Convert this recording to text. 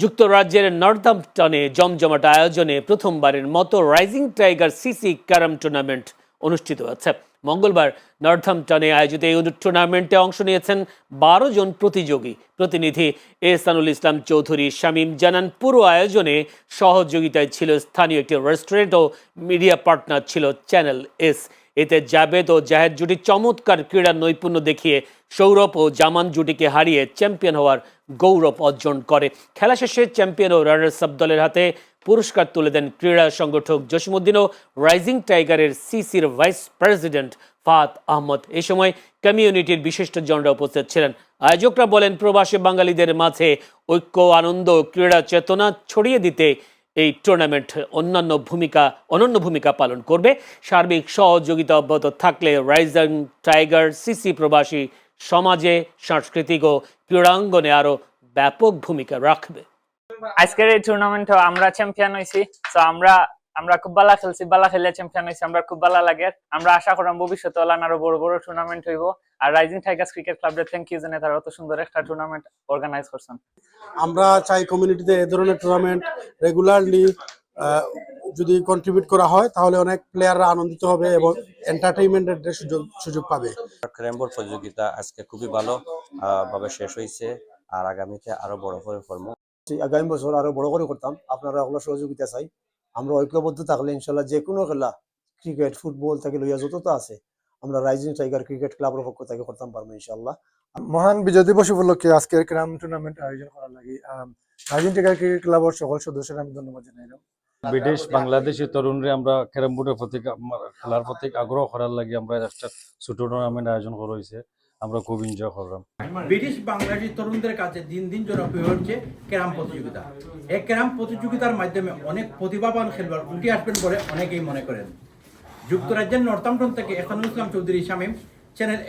যুক্তরাজ্যের নর্দাম্পটনে জমজমাট আয়োজনে প্রথমবারের মতো rising tiger CC carrom tournament অনুষ্ঠিত হচ্ছে। মঙ্গলবার নর্দাম্পটনে আয়োজিত এই টুর্নামেন্টে অংশ নিয়েছেন বারো জন প্রতিযোগী। প্রতিনিধি এহসানুল ইসলাম চৌধুরী, শামীম জানান, পুরো আয়োজনে সহযোগিতায় ছিল স্থানীয় একটি রেস্টুরেন্ট ও মিডিয়া পার্টনার ছিল চ্যানেল এস। এতে জাবেদ ও জাহেদ জুটি চমৎকার ক্রীড়া নৈপুণ্য দেখিয়ে সৌরভ ও জামান জুটিকে হারিয়ে চ্যাম্পিয়ন হওয়ার গৌরব অর্জন করে। খেলা শেষে চ্যাম্পিয়ন ও রানার্স আপ দলের হাতে পুরস্কার তুলে দেন ক্রীড়া সংগঠক জসিমুদ্দিন ও রাইজিং টাইগারের সিসির ভাইস প্রেসিডেন্ট ফাত আহমদ। এ সময় কমিউনিটির বিশিষ্টজনরা উপস্থিত ছিলেন। আয়োজকরা বলেন, প্রবাসী বাঙালিদের মাঝে ঐক্য, আনন্দ, ক্রীড়া চেতনা ছড়িয়ে দিতে এই টুর্নামেন্ট অন্যান্য ভূমিকা, অনন্য ভূমিকা পালন করবে। সার্বিক সহযোগিতা অব্যাহত থাকলে রাইজিং টাইগার সিসি প্রবাসী সমাজে সাংস্কৃতিক ও ক্রীড়াঙ্গনে আরও ব্যাপক ভূমিকা রাখবে। আজকের এই টুর্নামেন্ট আমরা চ্যাম্পিয়ন হয়েছি তো আমরা আমরা খুব ভালো খেলছি ভালো খেলে চ্যাম্পিয়ন হয়েছি, আমরা খুব ভালো লাগে। আমরা আশা করলাম ভবিষ্যতে আরও বড় বড় টুর্নামেন্ট হইব। আর রাইজিং টাইগার্স ক্রিকেট ক্লাবের থ্যাংক ইউ জানে তারা অত সুন্দর একটা টুর্নামেন্ট অর্গানাইজ করছেন। আমরা চাই কমিউনিটিতে এ ধরনের টুর্নামেন্ট রেগুলারলি যদি কন্ট্রিবিউট করা হয় তাহলে অনেক প্লেয়াররা আনন্দিত হবে এবং এন্টারটেইনমেন্টের সুযোগ সুযোগ পাবে। ক্র্যাম্বল প্রতিযোগিতা আজকে খুবই ভালো আহ, ভাবে শেষ হয়েছে আর আগামীতে আরও বড় করে করব। আগামী বছর আরও বড় করে করতাম আপনারা ওগুলো সহযোগিতা চাই। আমরা ঐক্যবদ্ধ থাকলে ইনশাল্লাহ যে কোনো খেলা ক্রিকেট ফুটবল থেকে লইয়া যতটা আছে আমরা রাইজিং টাইগার ক্রিকেট ক্লাবের পক্ষ থেকে করতাম পারব ইনশাল্লাহ মহান বিজয় দিবস উপলক্ষে আজকের ক্রাম টুর্নামেন্ট আয়োজন করার লাগে। রাজীন টিকার ক্রিকেট ক্লাবের সকল সদস্যরা আমি ধন্যবাদ জানাইলাম বিদেশ বাংলাদেশি তরুণরে আমরা ক্যারাম বোর্ডের প্রতি খেলার প্রতি আগ্রহ করার লাগে আমরা একটা ছোট টুর্নামেন্ট আয়োজন করা হয়েছে আমরা খুব এনজয় করলাম। ব্রিটিশ বাংলাদেশি তরুণদের কাছে দিন দিন জনপ্রিয় হচ্ছে ক্যারাম প্রতিযোগিতা। এই ক্যারাম প্রতিযোগিতার মাধ্যমে অনেক প্রতিভাবান খেলোয়াড় উঠে আসবেন বলে অনেকেই মনে করেন। যুক্তরাজ্যের নর্থাম্পটন থেকে এখন ইসলাম চৌধুরী শামীম চ্যানেল